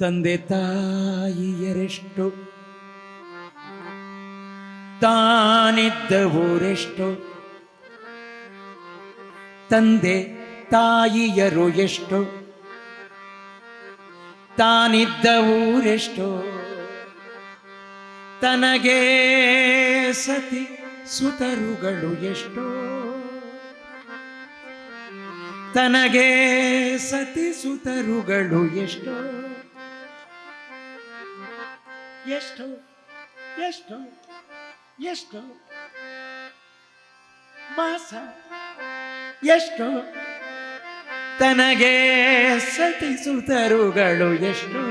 ತಂದೆ ತಾಯಿಯರೆಷ್ಟು ತಾನಿದ್ದ ಊರೆಷ್ಟು ತಂದೆ ತಾಯಿಯರು ಎಷ್ಟು? ತಾನಿದ್ದ ಊರೆಷ್ಟು ತನಗೆ ಸತಿ ಸುತರುಗಳು ಎಷ್ಟು? ತನಗೆ ಸತಿ ಸುತರುಗಳು ಎಷ್ಟು? ಎಷ್ಟು ಎಷ್ಟು ಎಷ್ಟು ಮಾಸ ಎಷ್ಟು ತನಗೆ ಸತಿಸುತ್ತರುಗಳು ಎಷ್ಟು.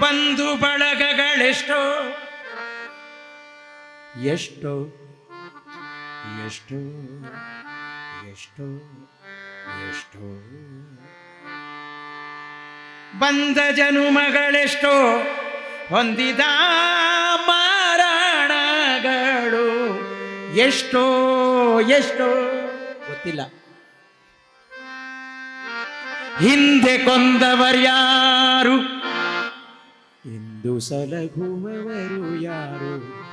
ಬಂಧು ಬಳಗಗಳೆಷ್ಟು ಎಷ್ಟು ಎಷ್ಟು ಎಷ್ಟು ಎಷ್ಟು. ಬಂದ ಜನುಮಗಳೆಷ್ಟು ಹೊಂದಿದ ಮಾರಣಗಳು ಎಷ್ಟೋ ಎಷ್ಟೋ ಗೊತ್ತಿಲ್ಲ. ಹಿಂದೆ ಕೊಂದವರ್ಯಾರು ಇಂದು ಸಲಗುವವರು ಯಾರು?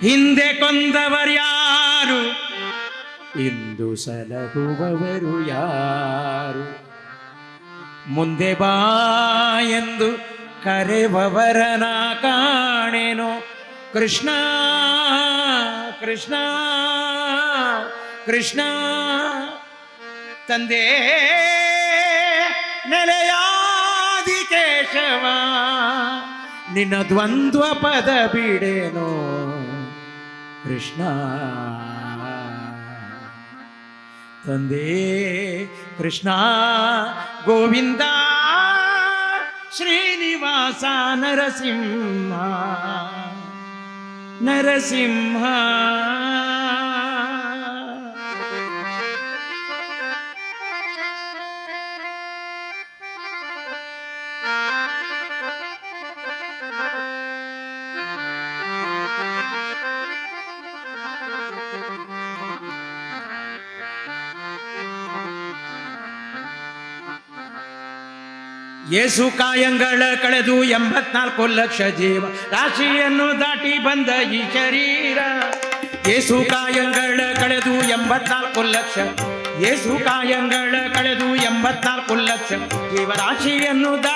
ಹಿಂದೆ ಕೊಂದವರ್ಯಾರು ಇಂದು ಸಲಹುವವರು ಯಾರು? ಮುಂದೆ ಬಾ ಎಂದು ಕರೆವವರನ ಕಾಣೆನು. ಕೃಷ್ಣ ಕೃಷ್ಣ ಕೃಷ್ಣ, ತಂದೆ ನೆಲೆಯಾದಿ ಕೇಶವ, ನಿನ್ನ ದ್ವಂದ್ವ ಪದ ಬಿಡೇನು. ಕೃಷ್ಣ. தந்தே கிருஷ்ணா கோவிந்தா ஸ்ரீனிவாச நரசிம்ஹா நரசிம்ஹா ಯೇಸು ಕಾಯಂಗಳ ಕಳೆದು ಎಂಬತ್ನಾಲ್ಕು ಲಕ್ಷ ಜೀವ ರಾಶಿಯನ್ನು ದಾಟಿ ಬಂದ ಈ ಶರೀರ. ಯೇಸು ಕಾಯಂಗಳ ಕಳೆದು ಎಂಬತ್ನಾಲ್ಕು ಲಕ್ಷ ಯೇಸು ಕಾಯಂಗಳ ಕಳೆದು ಎಂಬತ್ನಾಲ್ಕು ಲಕ್ಷ ಜೀವರಾಶಿಯನ್ನು ದಾಟಿ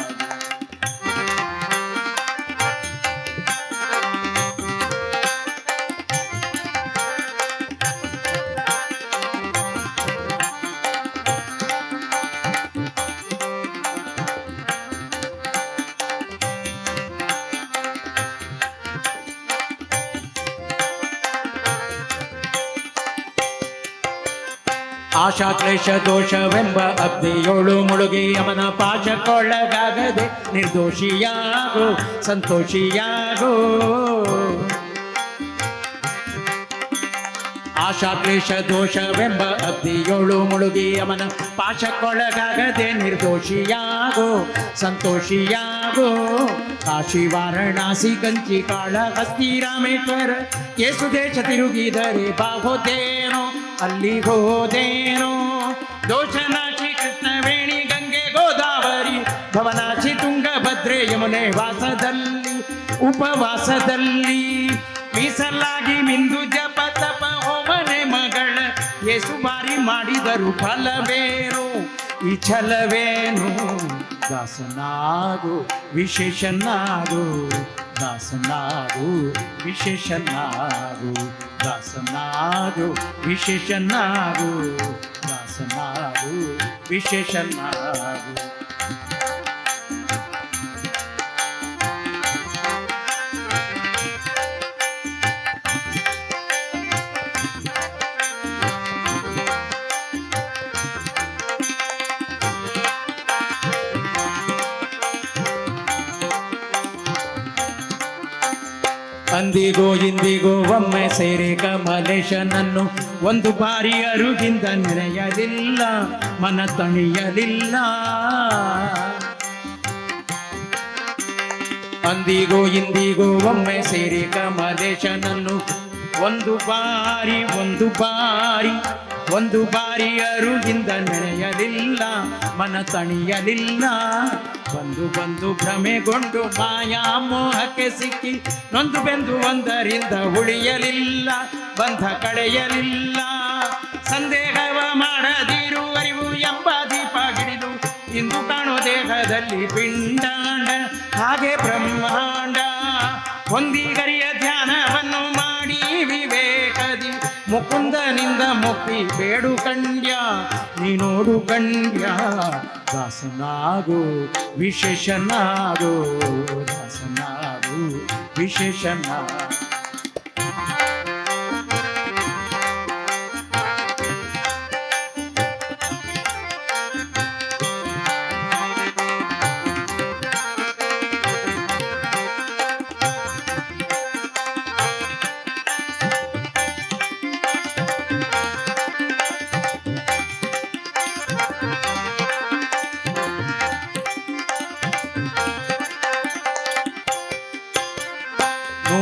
ಆಶಾ ಕ್ಲೇಶ ದೋಷವೆಂಬ ಅಗ್ನಿಯೋಳು ಮುಳುಗಿ ಅವನ ಪಾಶಕ್ಕೊಳಗಾಗದೆ ನಿರ್ದೋಷಿಯಾಗು, ಸಂತೋಷಿಯಾಗು. ಆಶಾ ಕ್ಲೇಶ ದೋಷವೆಂಬ ಅಗ್ನಿಯೋಳು ಮುಳುಗಿ ಅವನ ಪಾಶಕ್ಕೊಳಗಾಗದೆ ನಿರ್ದೋಷಿಯಾಗೋ, ಸಂತೋಷಿಯಾಗೋ. ಕಾಶಿ ವಾರಣಾಸಿ ಕಂಚಿ ಕಾಳ ಹಸ್ತಿ ರಾಮೇಶ್ವರ ಕೇಸು ದೇಶ ತಿರುಗಿದರೆ ಬಾಗೋದೇನೋ ಅಲ್ಲಿ ಹೋದೇನೋ? ದೋಷನಾಶಿ ಕೃಷ್ಣವೇಣಿ, ಗಂಗೆ, ಗೋದಾವರಿ, ಭವನಾಶಿ ತುಂಗಭದ್ರೆ, ಯಮುನೆ ವಾಸದಲ್ಲಿ, ಉಪವಾಸದಲ್ಲಿ. ಮೀಸಲಾಗಿ ಮಿಂದು ಜಪ ತಪ ಹೋಮನೆ ಮಗಳ, ಏಸು ಬಾರಿ ಮಾಡಿದರು ಫಲವೇನು? ಈ ಛಲವೇನು? ದಾಸನಾಗು, ವಿಶೇಷನಾಗು ದಾಸನಾಗು, ವಿಶೇಷನಾಗು. ದಾಸನಾಗು ವಿಶೇಷನಾಗು ದಾಸನಾಗು ವಿಶೇಷನಾಗು ಅಂದಿಗೋ ಇಂದಿಗೋ ಒಮ್ಮೆ ಸೇರಿ ಕಮಲೇಶನನ್ನು ಒಂದು ಬಾರಿ ಅರುಗಿಂದ ನೆನೆಯಲಿಲ್ಲ ಮನ ತಣಿಯಲಿಲ್ಲ. ಅಂದಿಗೋ ಇಂದಿಗೋ ಒಮ್ಮೆ ಸೇರಿ ಕಮಲೇಶನನ್ನು ಒಂದು ಬಾರಿ ಒಂದು ಬಾರಿ ಒಂದು ಬಾರಿ ಅರುಗಿಂದ ನೆನೆಯಲಿಲ್ಲ ಮನ ತಣಿಯಲಿಲ್ಲ. ಬಂದು ಬಂದು ಭ್ರಮೆಗೊಂಡು ಮಾಯಾ ಮೋಹಕ್ಕೆ ಸಿಕ್ಕಿ, ನೊಂದು ಬೆಂದು ಒಂದರಿಂದ ಉಳಿಯಲಿಲ್ಲ, ಬಂಧ ಕಳೆಯಲಿಲ್ಲ. ಸಂದೇಹವ ಮಾಡದಿರು, ಅರಿವು ಎಂಬ ದೀಪ ಹಿಡಿದು, ಇಂದು ಕಾಣು ದೇಹದಲ್ಲಿ ಪಿಂಡಾಂಡ, ಹಾಗೆ ಬ್ರಹ್ಮಾಂಡ. ಹೊಂದಿಗರಿಯ ಧ್ಯಾನವನ್ನು ಮಾಡಿ ವಿವೇಕದಿ ಮುಕುಂದನಿಂದ ಮುಕ್ತಿ ಬೇಡು ಕಂಡ್ಯ ನೀನೋಡು ಕಂಡ್ಯ ದಾಸನಾಗು ವಿಶೇಷನಾಗು ದಾಸನಾಗು ವಿಶೇಷನಾಗು.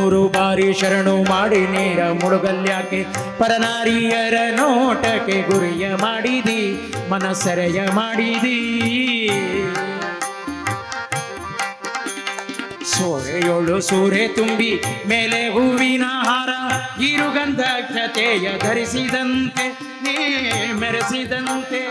ನೂರು ಬಾರಿ ಶರಣು ಮಾಡಿ ನೇರ ಮುಳುಗಲ್ಯಾಕೆ, ಪರನಾರಿಯರ ನೋಟಕ್ಕೆ ಗುರಿಯ ಮಾಡಿದಿ, ಮನಸರೆಯ ಮಾಡಿದಿ. ಸೋರೆಯೋಳು ಸೂರೆ ತುಂಬಿ, ಮೇಲೆ ಹೂವಿನ ಹಾರ, ಇರುಗಂಧ ಕ್ಷತೆಯ ಧರಿಸಿದಂತೆ, ನೀ ಮೆರೆಸಿದಂತೆ.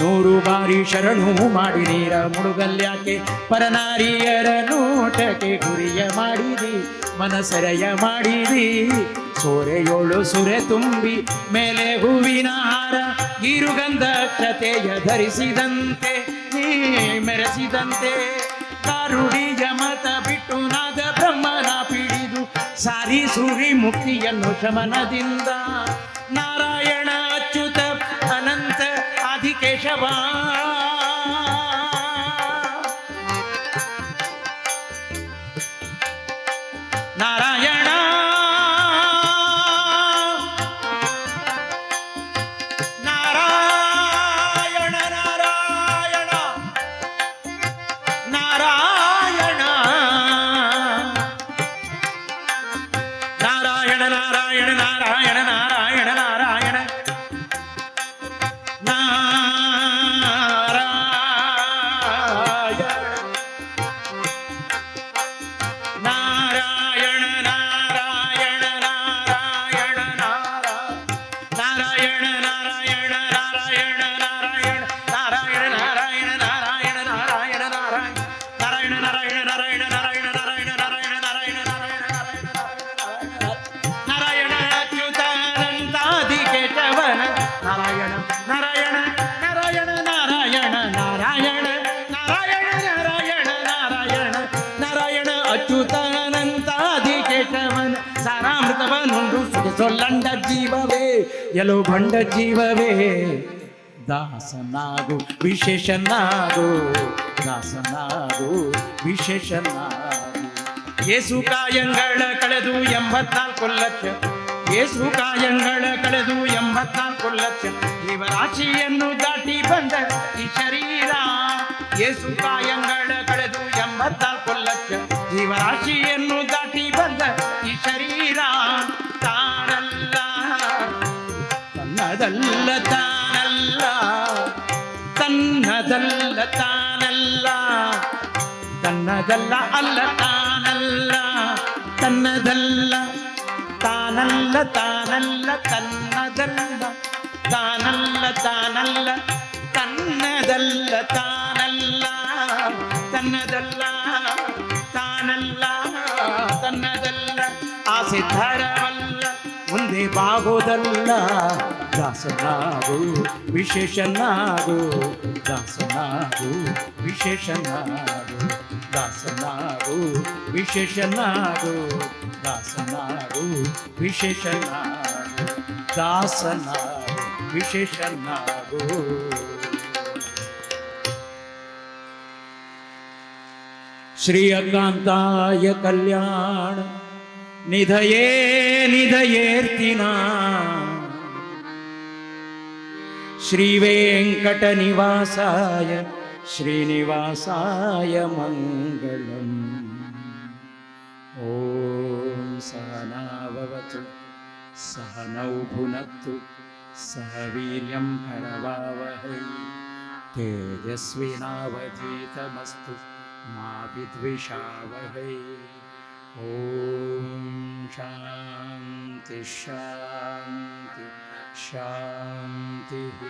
ನೂರು ಬಾರಿ ಶರಣು ಮಾಡಿದೀರ ಮುಳುಗಲ್ಯಾಕೆ ಪರನಾರಿಯರ ನೋಟಕ್ಕೆ ಗುರಿಯ ಮಾಡಿದಿ, ಮನಸರಯ ಮಾಡಿದಿ. ಸೋರೆಯೋಳು ಸುರೆ ತುಂಬಿ, ಮೇಲೆ ಹೂವಿನ ಹಾರ, ಗಿರುಗಂಧ ಕ್ಷತೆಯ ಧರಿಸಿದಂತೆ ಮೆರೆಸಿದಂತೆ. ಕಾರುಡಿ ಜಮತ ಬಿಟ್ಟು ನಾದ ಬ್ರಹ್ಮನ ಪಿಡಿದು, ಸಾರಿ ಸುರಿ ಮುಕ್ತಿಯನ್ನು ಶಮನದಿಂದ ಸಾರಾಮೃತವನುಂಡು ಸೊಲ್ಲಂಡ ಜೀವವೇ, ಎಲೋ ಬಂಡ ಜೀವವೇ. ದಾಸನಾಗು, ವಿಶೇಷನಾಗು ದಾಸನಾಗು, ವಿಶೇಷನಾಗು. ಏಸು ಕಾಯಂಗಳ ಕಳೆದು ಎಂಬತ್ನಾಲ್ಕು ಲಕ್ಷ, ಏಸು ಕಾಯಂಗಳ ಕಳೆದು ಎಂಬತ್ನಾಲ್ಕು ಲಕ್ಷ. ಜೀವರಾಶಿಯನ್ನು ದಾಟಿ ಬಂದ ಈ ಶರೀರ, ಏಸು ಕಾಯಂಗಳ ಕಳೆದು ಎಂಬತ್ನಾಲ್ಕು ಲಕ್ಷ. ಜೀವರಾಶಿಯನ್ನು ತನ್ನದಲ್ಲ ಅಲ್ಲ ತಾನಲ್ಲ ತನ್ನದಲ್ಲ ತಾನಲ್ಲ ತಾನಲ್ಲ ತನ್ನದಲ್ಲ ತಾನಲ್ಲ ತಾನಲ್ಲ ತನ್ನದಲ್ಲ ತಾನಲ್ಲ ತನ್ನದಲ್ಲ ತಾನಲ್ಲ ತನ್ನದಲ್ಲ ಆಸೆ ಧರವಲ್ಲ ಮುಂದೆ ಬಾಗೋದಲ್ಲ ದಾಸನಾಗು ವಿಶೇಷನಾಗು ದಾಸನಾಗು ವಿಶೇಷನಾಗು ದಾಸನಾರು ವಿಶೇಷನಾರು ದಾಸನಾರು ವಿಶೇಷನಾರು ದಾಸನಾರು ವಿಶೇಷನಾರು ಶ್ರೀಯಕಾಂತಾಯ ಕಲ್ಯಾಣ ನಿಧಯೇ ನಿಧಯೇರ್ತಿನ. ಶ್ರೀ ವೆಂಕಟ ನಿವಾಸಾಯ श्रीनिवासाय मङ्गलम्। ॐ सहनाववतु सहनौ भुनक्तु सह वीर्यं करवावहै। तेजस्विनावधीतमस्तु मा विद्विषावहै। ॐ शान्ति शान्ति शान्तिः